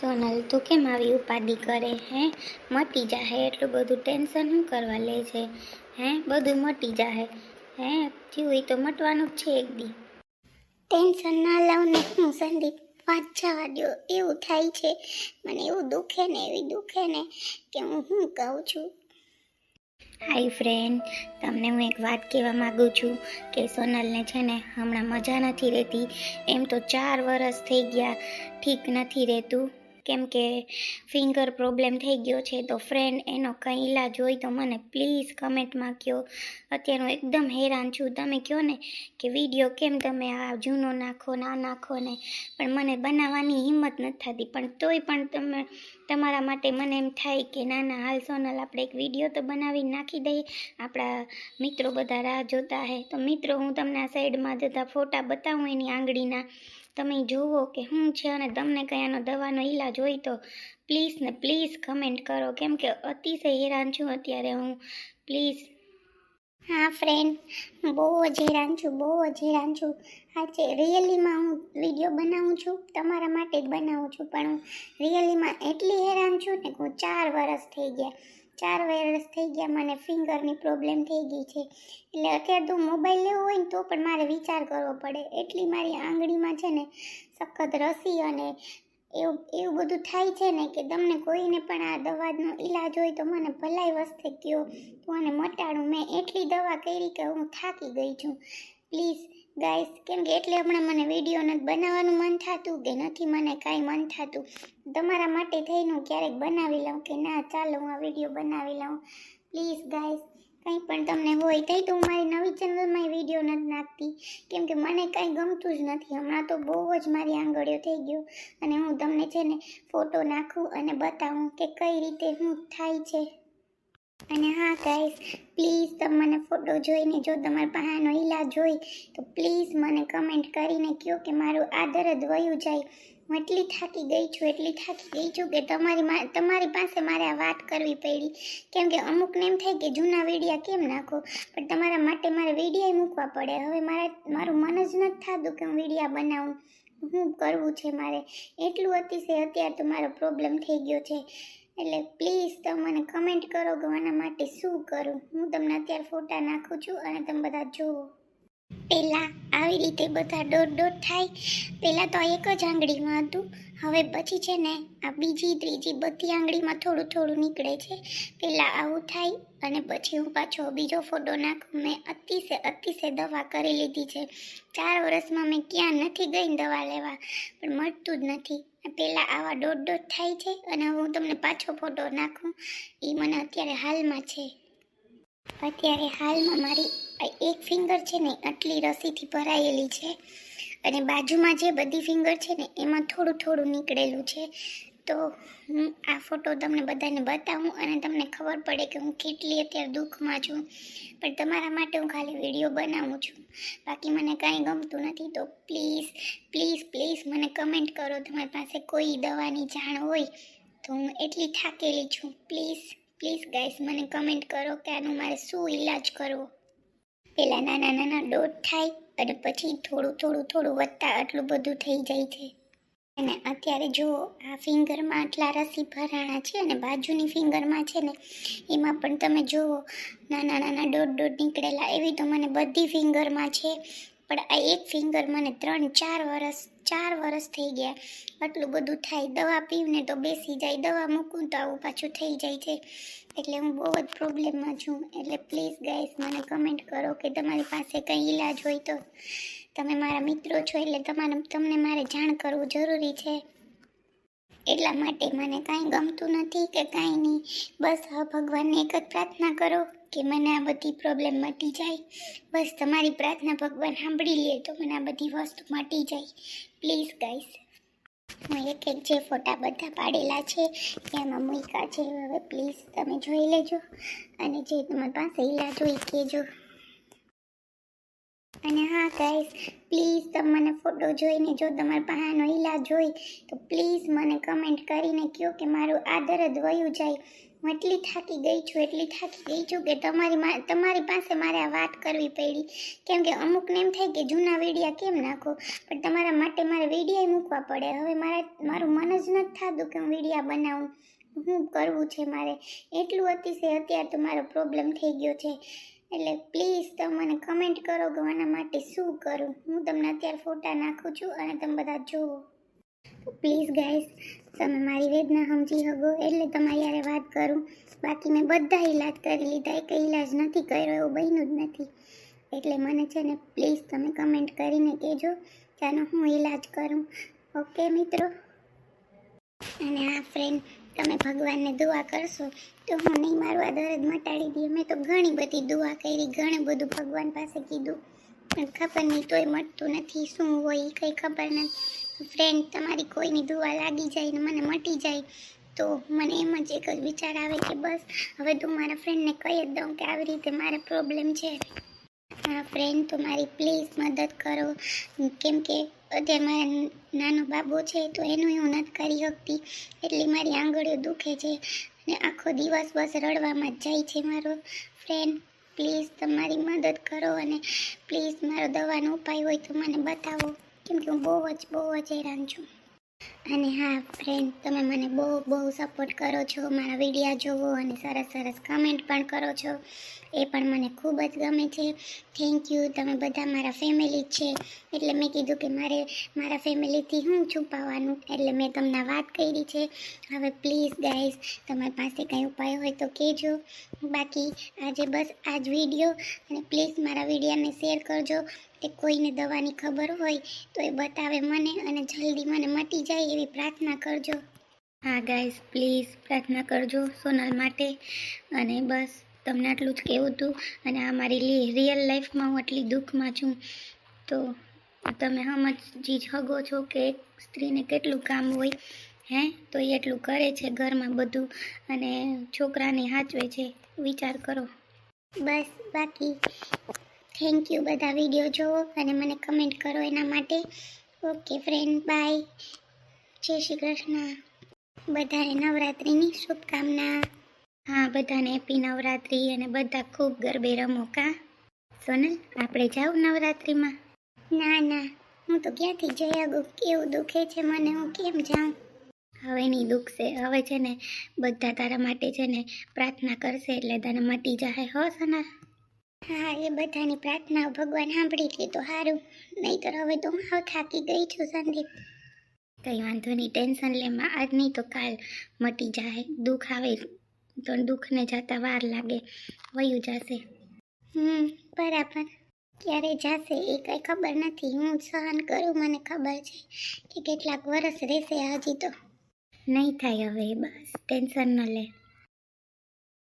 સોનલ તું કેમ આવી ઉપાધિ કરે હે? મટી જાહે એટલું બધું ટેન્શન શું કરવા લે છે? હે બધું મટી જાહે. હે થયું એ તો મટવાનું જ છે એક દી. ટેન્શન ના લાવ ને હું સંદીપ વાત જવા દો એવું થાય છે. મને એવું દુખે ને એવી દુખે ને કે હું શું કહું છું? હાય ફ્રેન્ડ તમને હું એક વાત કહેવા માગું છું કે સોનલને છે ને હમણાં મજા નથી રહેતી. એમ તો ચાર વરસ થઈ ગયા ઠીક નથી રહેતું. કેમ કે ફિંગર પ્રોબ્લેમ થઈ ગયો છે, તો ફ્રેન્ડ એનો કંઈ ઈલાજ હોય તો મને પ્લીઝ કમેન્ટમાં કહો અત્યારે હું એકદમ હેરાન છું. તમે કહો ને કે વીડિયો કેમ તમે આ જૂનો નાખો, ના નાખો ને? પણ મને બનાવવાની હિંમત નથી થતી. પણ તોય પણ તમે, તમારા માટે મને એમ થાય કે ના ના, હાલ સોનલ આપણે એક વીડિયો તો બનાવી નાખી દઈએ. આપણા મિત્રો બધા રાહ જોતા હે. તો મિત્રો, હું તમને આ સાઈડમાં જતા ફોટા બતાવું એની આંગળીના. તમે જુઓ કે શું છે અને તમને કયાનો દવાનો ઈલાજ હોય તો પ્લીઝ ને પ્લીઝ કમેન્ટ કરો. કેમ કે અતિશય હેરાન છું અત્યારે હું. પ્લીઝ હા ફ્રેન્ડ બહુ જ હેરાન છું, બહુ જ હેરાન છું. આજે રિયલીમાં હું વીડિયો બનાવું છું, તમારા માટે જ બનાવું છું. પણ હું રિયલીમાં એટલી હેરાન છું ને હું ચાર વરસ થઈ ગયા. ચાર વર્ષ થઈ ગયા મને, ફિંગરની પ્રોબ્લેમ થઈ ગઈ છે. એટલે અત્યારે તો મોબાઈલ લેવો હોય ને તો પણ મારે વિચાર કરવો પડે. એટલી મારી આંગળીમાં છે ને સખત રસી અને એવું એવું બધું થાય છે ને કે તમને કોઈને પણ આ દવાનો ઈલાજ હોય તો મને ભલાઈ વસ્તે કહો તો આને મટાડું. મેં એટલી દવા કરી કે હું થાકી ગઈ છું. પ્લીઝ ગાઈસ કેમ કે એટલે હમણાં મને વીડિયો નથી બનાવવાનું મન થતું કે નથી મને કાંઈ મન થતું. તમારા માટે થઈને હું ક્યારેક બનાવી લઉં કે ના, ચાલો હું આ વીડિયો બનાવી લઉં. પ્લીઝ ગાઈસ કંઈ પણ તમને હોય તઈ તો હું મારી નવી ચેનલમાં વીડિયો નથી નાખતી. કેમ કે મને કાંઈ ગમતું જ નથી. હમણાં તો બહુ જ મારી આંગળીઓ થઈ ગયો અને હું તમને છે ને ફોટો નાખું અને બતાવું કે કઈ રીતે શું થાય છે. અને હા ગાઈસ પ્લીઝ તમે મને ફોટો જોઈને જો તમારા પાસેનો ઈલાજ હોય, તો પ્લીઝ મને કમેન્ટ કરીને કહો કે મારું આ દરદ વયું જાય. હું એટલી થાકી ગઈ છું, એટલી થાકી ગઈ છું કે તમારી તમારી પાસે મારે આ વાત કરવી પડી. કેમ કે અમુકને એમ થાય કે જૂના વિડીયા કેમ નાખો? પણ તમારા માટે મારે વિડીયા મૂકવા પડે. હવે મારા, મારું મન જ નથી થતું કે હું વિડીયા બનાવું. શું કરવું છે મારે? એટલું અતિશય અત્યારે તો મારો પ્રોબ્લેમ થઈ ગયો છે. એટલે પ્લીઝ તમે મને કમેન્ટ કરો કે આના માટે શું કરું. હું તમને અત્યારે ફોટા નાખું છું અને તમે બધા જુઓ. પહેલાં આવી રીતે બધા દોઢ દોઢ થાય. પહેલાં તો એક જ આંગળીમાં હતું. હવે પછી છે ને આ બીજી, ત્રીજી બધી આંગળીમાં થોડું થોડું નીકળે છે. પહેલાં આવું થાય અને પછી હું પાછો બીજો ફોટો નાખું. મેં અતિશય અતિશય દવા કરી લીધી છે. ચાર વર્ષમાં મેં ક્યાં નથી ગઈ દવા લેવા. પણ મળતું જ નથી. પહેલાં આવા દોઢ દોઢ થાય છે અને હું તમને પાછો ફોટો નાખું. એ મને અત્યારે હાલમાં છે. અત્યારે હાલમાં મારી એક ફિંગર છે ને આટલી રસીથી ભરાયેલી છે. અને બાજુમાં જે બધી ફિંગર છે ને, એમાં થોડું થોડું નીકળેલું છે. તો હું આ ફોટો તમને બધાને બતાવું અને તમને ખબર પડે કે હું કેટલી અત્યારે દુઃખમાં છું. પણ તમારા માટે હું ખાલી વીડિયો બનાવું છું. બાકી મને કાંઈ ગમતું નથી, તો પ્લીઝ પ્લીઝ પ્લીઝ મને કમેન્ટ કરો. તમારી પાસે કોઈ દવાની જાણ હોય તો હું એટલી થાકેલી છું. પ્લીઝ પ્લીઝ ગાઈસ, મને કમેન્ટ કરો કે આનું મારે શું ઈલાજ કરવો. પહેલાં નાના નાના ડોટ થાય અને પછી થોડું થોડું થોડું વધતા આટલું બધું થઈ જાય છે. અને અત્યારે જો આ ફિંગરમાં આટલા રસી ભરાણા છે અને બાજુની ફિંગરમાં છે ને, એમાં પણ તમે જુઓ, નાના નાના ડોટ ડોટ નીકળેલા, એવી તો મને બધી ફિંગરમાં છે. પણ આ એક ફિંગર મને ત્રણ, ચાર વરસ ચાર વરસ થઈ ગયા. આટલું બધું થાય, દવા પીવને તો બેસી જાય, દવા મૂકું તો આવું પાછું થઈ જાય છે. એટલે હું બહુ જ પ્રોબ્લેમમાં છું. એટલે પ્લીઝ ગાઈસ મને કમેન્ટ કરો કે તમારી પાસે કંઈ ઈલાજ હોય તો. તમે મારા મિત્રો છો એટલે તમારે, તમને મારે જાણ કરવું જરૂરી છે. એટલા માટે મને કાંઈ ગમતું નથી કે કાંઈ નહીં. બસ હા ભગવાનને એક જ પ્રાર્થના કરો કે મને આ બધી પ્રોબ્લેમ મટી જાય. બસ તમારી પ્રાર્થના ભગવાન સાંભળી લે તો મને આ બધી વસ્તુ મટી જાય. પ્લીઝ ગાઈસ હું એક એક જે ફોટા બધા પાડેલા છે, એમાં મૂકા છે. હવે પ્લીઝ તમે જોઈ લેજો. અને જે તમારી પાસે ઈલાજ હોય કહેજો. અને હા ગાઈસ પ્લીઝ તમે મને ફોટો જોઈને જો તમારા પાસેનો ઈલાજ હોય, તો પ્લીઝ મને કમેન્ટ કરીને કહો કે મારું આ જ વયું જાય. હું એટલી થાકી ગઈ છું, એટલી થાકી ગઈ છું કે તમારી તમારી પાસે મારે આ વાત કરવી પડી. કેમ કે અમુકને એમ થાય કે જૂના વિડીયા કેમ નાખો? પણ તમારા માટે મારે વિડીયા મૂકવા પડે. હવે મારા, મારું મન જ નથી થતું કે હું વિડીયા બનાવું. શું કરવું છે મારે? એટલું અતિશય અત્યારે તો મારો પ્રોબ્લેમ થઈ ગયો છે. એટલે પ્લીઝ તમે મને કમેન્ટ કરો કે આના માટે શું કરું. હું તમને અત્યારે ફોટા નાખું છું અને તમે બધા જુઓ. પ્લીઝ ગાઈસ તમે મારી વેદના સમજી શકો. એટલે તમારી યારે વાત કરું. બાકી મેં બધા ઈલાજ કરી લીધા. એક ઈલાજ નથી કર્યો, એવું બન્યું જ નથી. એટલે મને છે ને પ્લીઝ તમે કમેન્ટ કરીને કહેજો કે હું ઈલાજ કરું. ઓકે મિત્રો? અને આ ફ્રેન્ડ તમે ભગવાનને દુઆ કરશો, તો હું નહીં મારું આ દર્દ મટાડી દઈએ. મેં તો ઘણી બધી દુઆ કરી, ઘણું બધું ભગવાન પાસે કીધું. પણ ખબર નહીં તોય મટતું નથી, શું હોય એ કંઈ ખબર નથી. ફ્રેન્ડ તમારી કોઈની દુઆ લાગી જાય ને મને મટી જાય, તો મને એમ જ એક જ વિચાર આવે કે બસ, હવે તો મારા ફ્રેન્ડને કહી જ દઉં કે આવી રીતે મારે પ્રોબ્લેમ છે. ફ્રેન્ડ તો મારી પ્લીઝ મદદ કરો. કેમ કે અત્યારે મારા નાનો બાબો છે તો એનું હું નથી કરી શકતી. એટલી મારી આંગળીઓ દુખે છે અને આખો દિવસ બસ રડવામાં જ જાય છે મારો ફ્રેન્ડ પ્લીઝ તમારી મદદ કરો અને પ્લીઝ મારો દવાનો ઉપાય હોય તો મને બતાવો. કેમ કે હું બહુ જ બહુ જ હેરાન છું. અને હા ફ્રેન્ડ તમે મને બહુ બહુ સપોર્ટ કરો છો, મારા વિડીયા જોવો અને સરસ સરસ કમેન્ટ પણ કરો છો. એ પણ મને ખૂબ જ ગમે છે. થેન્ક યુ તમે બધા મારા ફેમિલી છે. એટલે મેં કીધું કે મારે, મારા ફેમિલીથી હું છુપાવવાનું? એટલે મેં તમને વાત કરી છે. હવે પ્લીઝ ગાઈઝ તમારી પાસે કંઈ ઉપાય હોય તો કહેજો. બાકી આજે બસ આ જ વીડિયો અને પ્લીઝ મારા વિડીયાને શેર કરજો. કે કોઈને દવાની ખબર હોય તો એ બતાવે મને અને જલ્દી મને મટી જાય એવી પ્રાર્થના કરજો. હા ગાઈઝ પ્લીઝ પ્રાર્થના કરજો સોનલ માટે. અને બસ, તમને આટલું જ કહેવું હતું. અને આ મારી રિયલ લાઈફમાં હું આટલી દુઃખમાં છું. તો તમે સમજી શકો છો કે એક સ્ત્રીને કેટલું કામ હોય, હે? તો એ એટલું કરે છે ઘરમાં બધું. અને છોકરાને સાચવે છે. વિચાર કરો. બસ, બાકી થેન્ક યુ બધા વીડિયો જોવો અને મને કમેન્ટ કરો એના માટે. ઓકે ફ્રેન્ડ બાય જય શ્રી કૃષ્ણ. બધાને નવરાત્રિની શુભકામના. હા, બધાને હેપી નવરાત્રિ અને બધા ખૂબ ગરબે રમો કા? સોનલ, આપણે જાવ નવરાત્રિમાં? ના ના, હું તો ક્યાંથી આગું? કેવું દુખે છે મને? હું કેમ જાઉં? હવે નહીં દુખશે. હવે છે ને, બધા તારા માટે છે ને પ્રાર્થના કરશે એટલે તને મટી જાય હો સોનલ? હા, એ બધાની પ્રાર્થના ભગવાન સાંભળી લે તો સારું. નહીતર હવે તો હું થાકી ગઈ છું સંદીપ. કંઈ વાંધો નહીં ટેન્શન લેમાં આજ નહીં તો કાલ મટી જાય દુઃખ આવે તો દુઃખને જતા વાર લાગે વયું જશે. હમ બરાબર. ક્યારે જશે એ કંઈ ખબર નથી હું સહન કરું મને ખબર છે કે કેટલાક વર્ષ રહેશે હજી તો. નહીં થાય હવે બસ ટેન્શન ન લે.